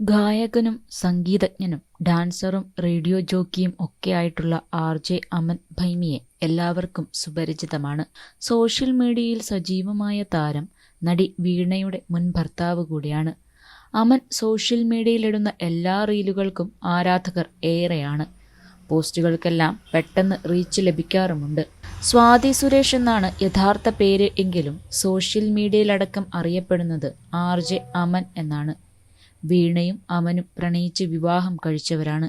ഗായകനും സംഗീതജ്ഞനും ഡാൻസറും റേഡിയോ ജോക്കിയും ഒക്കെയായിട്ടുള്ള ആർ ജെ അമൻ ഭൈമിയെ എല്ലാവർക്കും സുപരിചിതമാണ്. സോഷ്യൽ മീഡിയയിൽ സജീവമായ താരം നടി വീണയുടെ മുൻ ഭർത്താവ് കൂടിയാണ്. അമൻ സോഷ്യൽ മീഡിയയിലിടുന്ന എല്ലാ റീലുകൾക്കും ആരാധകർ ഏറെയാണ്. പോസ്റ്റുകൾക്കെല്ലാം പെട്ടെന്ന് റീച്ച് ലഭിക്കാറുമുണ്ട്. സ്വാതി സുരേഷ് എന്നാണ് യഥാർത്ഥ പേര് എങ്കിലും സോഷ്യൽ മീഡിയയിലടക്കം അറിയപ്പെടുന്നത് ആർ ജെ അമൻ എന്നാണ്. വീണയും അമനും പ്രണയിച്ച് വിവാഹം കഴിച്ചവരാണ്.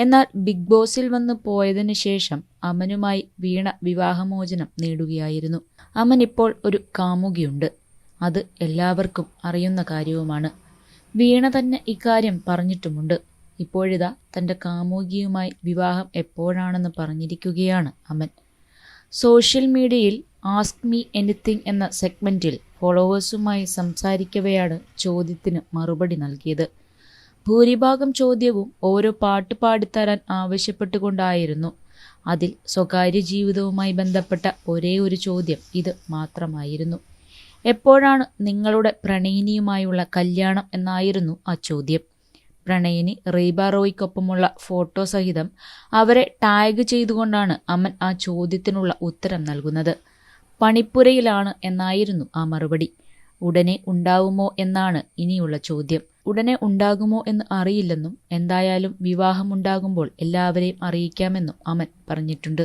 എന്നാൽ ബിഗ് ബോസിൽ വന്ന് പോയതിനു ശേഷം അമനുമായി വീണ വിവാഹമോചനം നേടുകയായിരുന്നു. അമൻ ഇപ്പോൾ ഒരു കാമുകിയുണ്ട്. അത് എല്ലാവർക്കും അറിയുന്ന കാര്യവുമാണ്. വീണ തന്നെ ഇക്കാര്യം പറഞ്ഞിട്ടുമുണ്ട്. ഇപ്പോഴിതാ തന്റെ കാമുകിയുമായി വിവാഹം എപ്പോഴാണെന്ന് പറഞ്ഞിരിക്കുകയാണ് അമൻ സോഷ്യൽ മീഡിയയിൽ ആസ്ക് മീ എനിത്തിങ് എന്ന സെഗ്മെന്റിൽ ഫോളോവേഴ്സുമായി സംസാരിക്കവെയാണ് ചോദ്യത്തിന് മറുപടി നൽകിയത്. ഭൂരിഭാഗം ചോദ്യവും ഓരോ പാട്ട് പാടിത്തരാൻ ആവശ്യപ്പെട്ടുകൊണ്ടായിരുന്നു. അതിൽ സ്വകാര്യ ജീവിതവുമായി ബന്ധപ്പെട്ട ഒരേ ഒരു ചോദ്യം ഇത് മാത്രമായിരുന്നു. എപ്പോഴാണ് നിങ്ങളുടെ പ്രണയിനിയുമായുള്ള കല്യാണം എന്നായിരുന്നു ആ ചോദ്യം. പ്രണയിനി റീബ റോയ്ക്കൊപ്പമുള്ള ഫോട്ടോ സഹിതം അവരെ ടാഗ് ചെയ്തുകൊണ്ടാണ് അമൻ ആ ചോദ്യത്തിനുള്ള ഉത്തരം നൽകുന്നത്. പണിപ്പുരയിലാണ് എന്നായിരുന്നു ആ മറുപടി. ഉടനെ ഉണ്ടാവുമോ എന്നാണ് ഇനിയുള്ള ചോദ്യം. ഉടനെ ഉണ്ടാകുമോ എന്ന് അറിയില്ലെന്നും എന്തായാലും വിവാഹമുണ്ടാകുമ്പോൾ എല്ലാവരെയും അറിയിക്കാമെന്നും അമൻ പറഞ്ഞിട്ടുണ്ട്.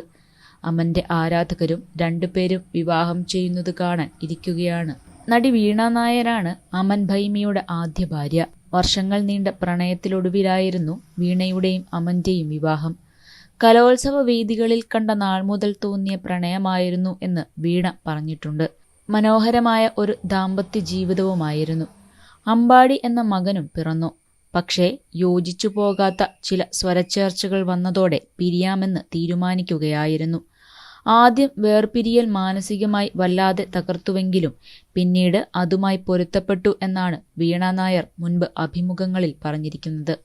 അമന്റെ ആരാധകരും രണ്ടുപേരും വിവാഹം ചെയ്യുന്നത് കാണാൻ ഇരിക്കുകയാണ്. നടി വീണ നായരാണ് അമൻ ഭൈമിയുടെ ആദ്യ ഭാര്യ. വർഷങ്ങൾ നീണ്ട പ്രണയത്തിലൊടുവിലായിരുന്നു വീണയുടെയും അമന്റെയും വിവാഹം. കലോത്സവ വേദികളിൽ കണ്ട നാൾ മുതൽ തോന്നിയ പ്രണയമായിരുന്നു എന്ന് വീണ പറഞ്ഞിട്ടുണ്ട്. മനോഹരമായ ഒരു ദാമ്പത്യ ജീവിതവുമായിരുന്നു. അമ്പാടി എന്ന മകനും പിറന്നു. പക്ഷേ യോജിച്ചു പോകാത്ത ചില സ്വരച്ചേർച്ചകൾ വന്നതോടെ പിരിയാമെന്ന് തീരുമാനിക്കുകയായിരുന്നു. ആദ്യം വേർപിരിയൽ മാനസികമായി വല്ലാതെ തകർത്തുവെങ്കിലും പിന്നീട് അതുമായി പൊരുത്തപ്പെട്ടു എന്നാണ് വീണ നായർ മുൻപ് അഭിമുഖങ്ങളിൽ പറഞ്ഞിരിക്കുന്നത്.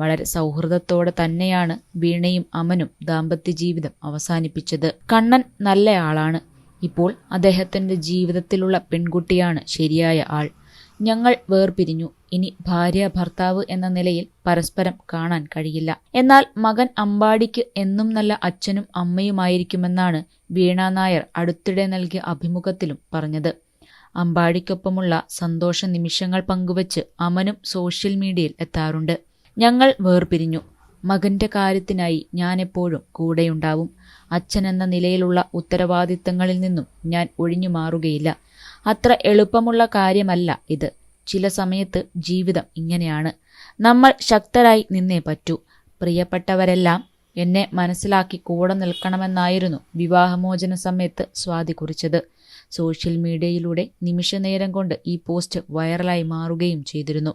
വളരെ സൗഹൃദത്തോടെ തന്നെയാണ് വീണയും അമനും ദാമ്പത്യ ജീവിതം അവസാനിപ്പിച്ചത്. കണ്ണൻ നല്ലയാളാണ് ഇപ്പോൾ അദ്ദേഹത്തിന്റെ ജീവിതത്തിലുള്ള പെൺകുട്ടിയാണ് ശരിയായ ആൾ. ഞങ്ങൾ വേർപിരിഞ്ഞു. ഇനി ഭാര്യ ഭർത്താവ് എന്ന നിലയിൽ പരസ്പരം കാണാൻ കഴിയില്ല. എന്നാൽ മകൻ അമ്പാടിക്ക് എന്നും നല്ല അച്ഛനും അമ്മയുമായിരിക്കുമെന്നാണ് വീണ നായർ അടുത്തിടെ നൽകിയ അഭിമുഖത്തിലും പറഞ്ഞത്. അമ്പാടിക്കൊപ്പമുള്ള സന്തോഷ നിമിഷങ്ങൾ പങ്കുവച്ച് അമനും സോഷ്യൽ മീഡിയയിൽ എത്താറുണ്ട്. ഞങ്ങൾ വേർപിരിഞ്ഞു. മകന്റെ കാര്യത്തിനായി ഞാനെപ്പോഴും കൂടെയുണ്ടാവും. അച്ഛൻ എന്ന നിലയിലുള്ള ഉത്തരവാദിത്തങ്ങളിൽ നിന്നും ഞാൻ ഒഴിഞ്ഞു മാറുകയില്ല. അത്ര എളുപ്പമുള്ള കാര്യമല്ല ഇത്. ചില സമയത്ത് ജീവിതം ഇങ്ങനെയാണ്. നമ്മൾ ശക്തരായി നിന്നേ പറ്റൂ. പ്രിയപ്പെട്ടവരെല്ലാം എന്നെ മനസ്സിലാക്കി കൂടെ നിൽക്കണമെന്നായിരുന്നു വിവാഹമോചന സമയത്ത് സ്വാതി കുറിച്ചത്. സോഷ്യൽ മീഡിയയിലൂടെ നിമിഷനേരം കൊണ്ട് ഈ പോസ്റ്റ് വൈറലായി മാറുകയും ചെയ്തിരുന്നു.